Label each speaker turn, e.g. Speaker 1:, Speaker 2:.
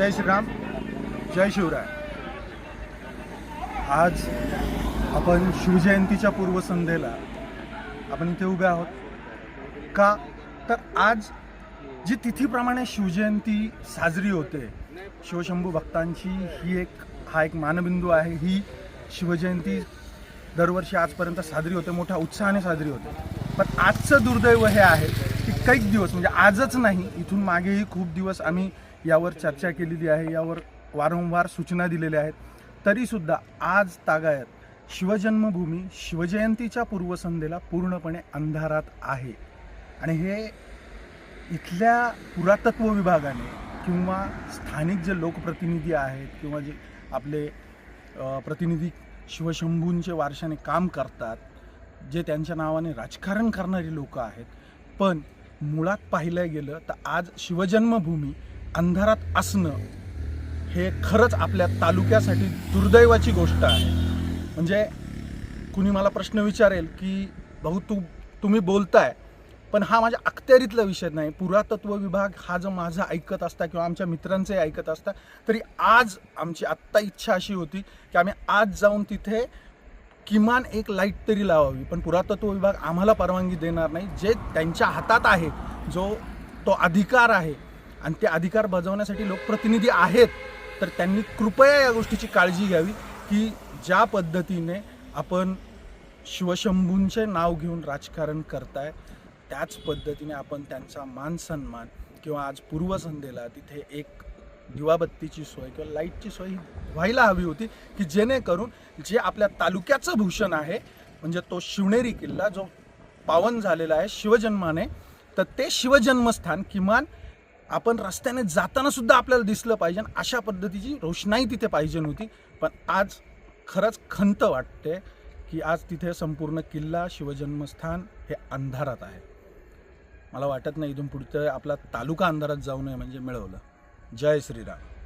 Speaker 1: जय श्रीराम जय शिवराय. आज आपण शिवजयंतीच्या पूर्वसंध्येला आपण इथे उभे आहोत. का? तर आज जी तिथीप्रमाणे शिवजयंती साजरी होते शिवशंभू भक्तांची ही एक हा एक मानबिंदू आहे. ही शिवजयंती दरवर्षी आजपर्यंत साजरी होते मोठ्या उत्साहाने साजरी होते. पण आजचं दुर्दैव हे आहे की कैक दिवस म्हणजे आजच नाही इथून मागेही खूप दिवस आम्ही यावर चर्चा केलेली आहे यावर वारंवार सूचना दिलेल्या आहेत. तरीसुद्धा आज तागायत शिवजन्मभूमी शिवजयंतीच्या पूर्वसंध्येला पूर्णपणे अंधारात आहे. आणि हे इथल्या पुरातत्व विभागाने किंवा स्थानिक जे लोकप्रतिनिधी आहेत किंवा जे आपले प्रतिनिधी शिवशंभूंचे वारशाने काम करतात जे त्यांच्या नावाने राजकारण करणारी लोकं आहेत. पण मुळात पाहिलं गेलं तर आज शिवजन्मभूमी अंधारात असणं हे खरंच आपल्या तालुक्यासाठी दुर्दैवाची गोष्ट आहे. म्हणजे कुणी मला प्रश्न विचारेल की भाऊ तू तुम्ही बोलताय पण हा माझ्या अखत्यारीतला विषय नाही. पुरातत्व विभाग हा जो माझा ऐकत असता किंवा आमच्या मित्रांचे ऐकत असता तरी आज आमची आत्ता इच्छा अशी होती की आम्ही आज जाऊन तिथे किमान एक लाइट तरी लावावी. पण पुरातत्व विभाग आम्हाला परवानगी देणार नाही. जे त्यांच्या हातात आहे जो तो अधिकार आहे आणि ते अधिकार बजावण्यासाठी लोकप्रतिनिधी आहेत तर त्यांनी कृपया या गोष्टीची काळजी घ्यावी की ज्या पद्धतीने आपण शिवशंभूंचे नाव घेऊन राजकारण करताय त्याच पद्धतीने आपण त्यांचा मान सन्मान किंवा आज पूर्वसंध्येला तिथे एक दिवाबत्तीची सोय किंवा लाईटची सोय व्हायला हवी होती की जेणेकरून जे आपल्या तालुक्याचं भूषण आहे म्हणजे तो शिवनेरी किल्ला जो पावन झालेला आहे शिवजन्माने तर ते शिवजन्मस्थान किमान आपण रस्त्याने जाताना सुद्धा आपल्याला दिसलं पाहिजे अशा पद्धतीची रोषणाई तिथे पाहिजे होती पण आज खरंच खंत वाटते की आज तिथे संपूर्ण किल्ला शिवजन्मस्थान हे अंधारात आहे. मला वाटत नाही इथून पुढचं आपला तालुका अंधारात जाऊ नये म्हणजे मिळवलं. जय श्रीराम.